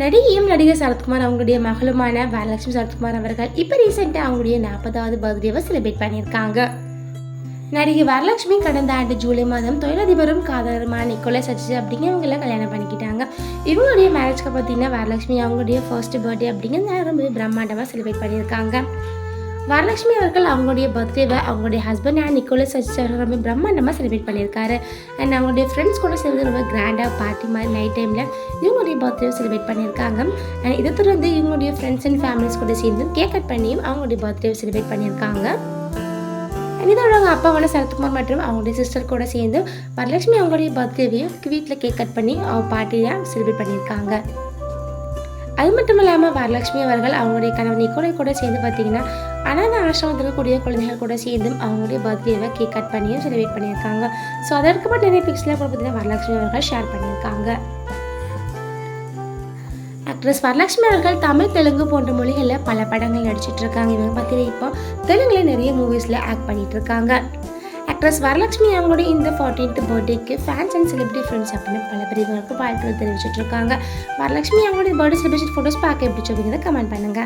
நடிகையும் நடிகர் சரத்குமார் அவங்களுடைய மகளுமான வரலட்சுமி சரத்குமார் அவர்கள் இப்போ ரீசெண்டாக அவங்களுடைய நாற்பதாவது பர்த்டேவை செலிப்ரேட் பண்ணியிருக்காங்க. நடிகை வரலட்சுமி கடந்த ஆண்டு ஜூலை மாதம் தொழிலதிபரும் காதலருமான நிக்கோலை சச்சி அப்படிங்கிறவங்கள கல்யாணம் பண்ணிக்கிட்டாங்க. இவங்களுடைய மேரேஜ்க்கு பார்த்தீங்கன்னா வரலட்சுமி அவங்களுடைய ஃபர்ஸ்ட் பர்த்டே அப்படிங்கிறது ரொம்ப பிரம்மாண்டமாக செலிப்ரேட் பண்ணியிருக்காங்க. வரலட்சுமி அவர்கள் அவங்களுடைய பர்த்டேவை அவங்களுடைய ஹஸ்பண்ட் அண்ட் நிக்கோலஸ் அவர்கள் ரொம்ப பிரம்மாண்டமாக செலிப்ரேட் பண்ணியிருக்காரு. அண்ட் அவங்களுடைய ஃப்ரெண்ட்ஸ் கூட சேர்ந்து ரொம்ப கிராண்டாக பார்ட்டி மாதிரி நைட் டைமில் இவங்களுடைய பர்த்டே செலிப்ரேட் பண்ணியிருக்காங்க. அண்ட் இதை தொடர்ந்து இவங்களுடைய ஃப்ரெண்ட்ஸ் அண்ட் ஃபேமிலிஸ் கூட சேர்ந்து கேக் கட் பண்ணியும் அவங்களுடைய பர்த்டே செலிப்ரேட் பண்ணியிருக்காங்க. இதோட அவங்க அப்பாவான சரத்குமார் மற்றும் அவங்களுடைய சிஸ்டர் கூட சேர்ந்து வரலட்சுமி அவங்களுடைய பர்த்டேவையும் வீட்டில் கேக் கட் பண்ணி அவங்க பார்ட்டியாக செலிப்ரேட் பண்ணியிருக்காங்க. அது மட்டும் இல்லாமல் வரலட்சுமி அவர்கள் அவங்களுடைய கணவன் நிக்கோலை கூட சேர்ந்து பார்த்தீங்கன்னா அனாத ஆசிரமத்தில் இருக்கக்கூடிய குழந்தைகள் கூட சேர்ந்தும் அவங்களுடைய பர்த்டேவை கேக் கட் பண்ணியும் செலிப்ரேட் பண்ணியிருக்காங்க. ஸோ அதற்கு மட்டும் நிறைய பிக்ஸ்லாம் கூட பார்த்தீங்கன்னா வரலட்சுமி அவர்கள் ஷேர் பண்ணியிருக்காங்க. ஆக்ட்ரஸ் வரலட்சுமி அவர்கள் தமிழ் தெலுங்கு போன்ற மொழிகளில் பல படங்கள் நடிச்சிட்ருக்காங்க இவங்க பார்த்தீங்கன்னா இப்போ தெலுங்குல நிறைய மூவிஸில் ஆக்ட் பண்ணிகிட்டு இருக்காங்க. ஆக்ட்ரஸ் வரலட்சுமி அவங்களுடைய இந்த ஃபார்டீன்த் பர்த்டேக்கு ஃபேன்ஸ் அண்ட் செலிபிரிட்டி ஃப்ரெண்ட்ஸ் அப்படின்னு பல பிரிவுகளுக்கு வாழ்த்துக்கள் தெரிவிச்சிட்டு இருக்காங்க. வரலட்சுமி அவங்களுடைய பர்த்டே செலிப்ரேஷன் ஃபோட்டோஸ் பார்க்க எப்படி சொல்லுங்க கமெண்ட் பண்ணுங்க.